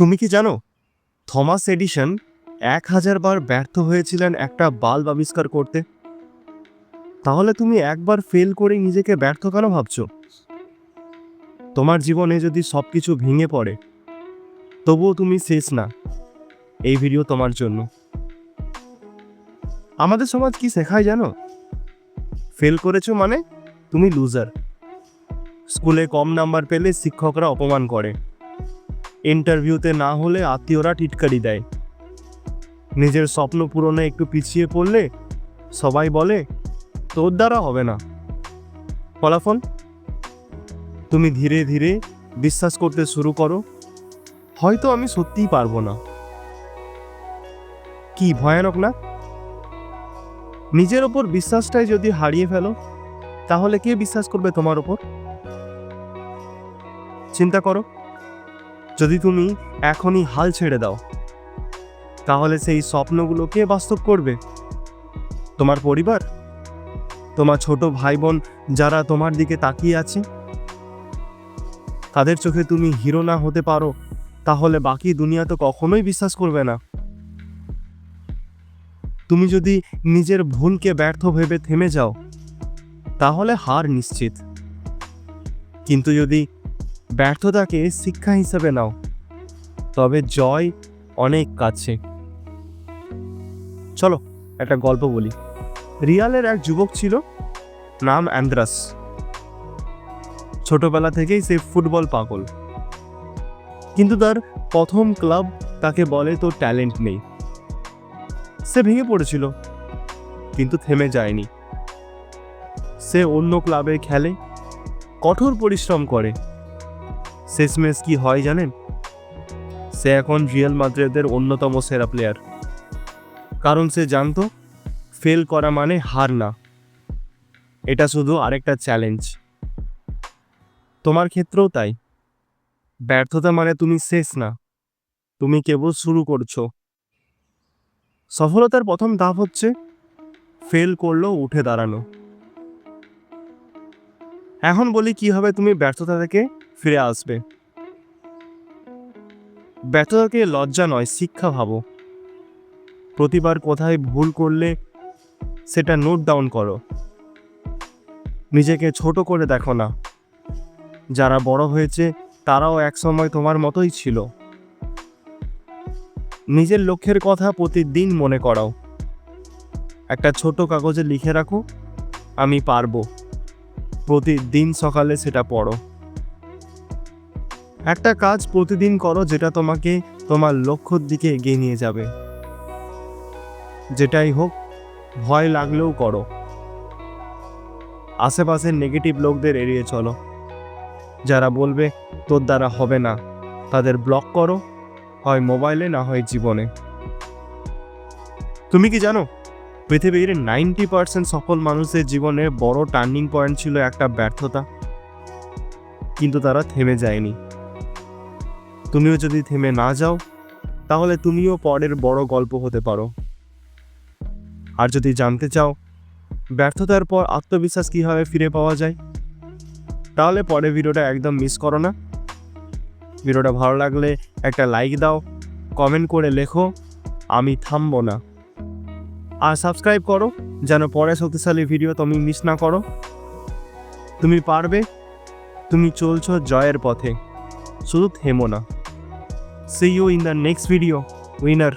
তুমি কি জানো, থমাস এডিশন এক হাজার বার ব্যর্থ হয়েছিলেন একটা বাল্ব আবিষ্কার করতে? তাহলে তুমি একবার ফেল করে নিজেকে ব্যর্থ কেন ভাবছ? তোমার জীবনে যদি সব কিছু ভেঙে পড়ে, তবুও তুমি শেষ না এই ভিডিও তোমার জন্য। আমাদের সমাজ কি শেখায় জানো? ফেল করেছ মানে তুমি লুজার স্কুলে কম নাম্বার পেলে শিক্ষকরা অপমান করে। ইন্টারভিউতে না হলে আত্মীয়রা টিটকারি দেয়। নিজের স্বপ্ন পূরণে একটু পিছিয়ে পড়লে সবাই বলে, তোর দ্বারা হবে না। ফলাফল? তুমি ধীরে ধীরে বিশ্বাস করতে শুরু করো। হয়তো আমি সত্যিই পারব না। কি ভয়ানক না? নিজের ওপর বিশ্বাসটাই যদি হারিয়ে ফেলো, তাহলে কে বিশ্বাস করবে তোমার ওপর? চিন্তা করো। যদি তুমি এখনই হাল ছেড়ে দাও, তাহলে সেই স্বপ্নগুলো কে বাস্তব করবে? তোমার পরিবার? তোমার ছোট ভাই বোন যারা তোমার দিকে তাকিয়ে আছে? তাদের চোখে তুমি হিরো না হতে পারো, তাহলে বাকি দুনিয়া তো কখনোই বিশ্বাস করবে না। তুমি যদি নিজের ভুলকে ব্যর্থ ভেবে থেমে যাও, তাহলে হার নিশ্চিত। কিন্তু যদি ব্যর্থতাকে শিক্ষা হিসেবে নাও। তবে জয় অনেক কাছে। চলো, একটা গল্প বলি। রিয়ালের এক যুবক ছিল, নাম অ্যান্দ্রাস। ছোটবেলা থেকেই সে ফুটবল পাগল। কিন্তু তার প্রথম ক্লাব তাকে বলে তোর ট্যালেন্ট নেই। সে ভেঙে পড়েছিল, কিন্তু থেমে যায়নি। সে অন্য ক্লাবে খেলে, কঠোর পরিশ্রম করে। শেষমেশ কি হয় জানেন? সে এখন রিয়াল মাদ্রেদের অন্যতম সেরা প্লেয়ার কারণ সে জানতো ফেল করা মানে হার না। এটা শুধু আরেকটা চ্যালেঞ্জ তোমার ক্ষেত্রেও তাই। ব্যর্থতা মানে তুমি শেষ না। তুমি কেবল শুরু করছ। সফলতার প্রথম ধাপ হচ্ছে ফেল করলেও উঠে দাঁড়ানো। এখন বলি কীভাবে তুমি ব্যর্থতা থেকে ফিরে আসবে। ব্যর্থতাকে লজ্জা নয়, শিক্ষা ভাবো। প্রতিবার কোথায় ভুল করলে সেটা নোট ডাউন করো। নিজেকে ছোট করে দেখো না। যারা বড় হয়েছে, তারাও একসময় তোমার মতোই ছিল। নিজের লক্ষ্যের কথা প্রতিদিন মনে করাও। একটা ছোট কাগজে লিখে রাখো, আমি পারব। প্রতিদিন সকালে সেটা পড়ো। একটা কাজ প্রতিদিন করো যেটা তোমাকে তোমার লক্ষ্যর দিকে এগিয়ে নিয়ে যাবে। যেটাই হোক, ভয় লাগলেও করো। আশেপাশের নেগেটিভ লোকদের এড়িয়ে চলো। যারা বলবে, তোর দ্বারা হবে না। তাদের ব্লক করো, হয় মোবাইলে না হয় জীবনে। তুমি কি জানো? পৃথিবীর নাইনটি পার্সেন্ট সফল মানুষের জীবনে বড় টার্নিং পয়েন্ট ছিল একটা ব্যর্থতা। কিন্তু তারা থেমে যায়নি। তুমিও যদি থেমে না যাও, তাহলে তুমিও পরের বড় গল্প হতে পারো। আর যদি জানতে চাও, ব্যর্থতার পর আত্মবিশ্বাস কীভাবে ফিরে পাওয়া যায়, তাহলে পরের ভিডিওটা একদম মিস করো না। ভিডিওটা ভালো লাগলে একটা লাইক দাও, কমেন্ট করে লেখো, আমি থামবো না। আর সাবস্ক্রাইব করো, যেন পরে শক্তিশালী ভিডিও তুমি মিস না করো। তুমি পারবে, তুমি চলছ জয়ের পথে। শুধু থেমো না। See you in the next video winner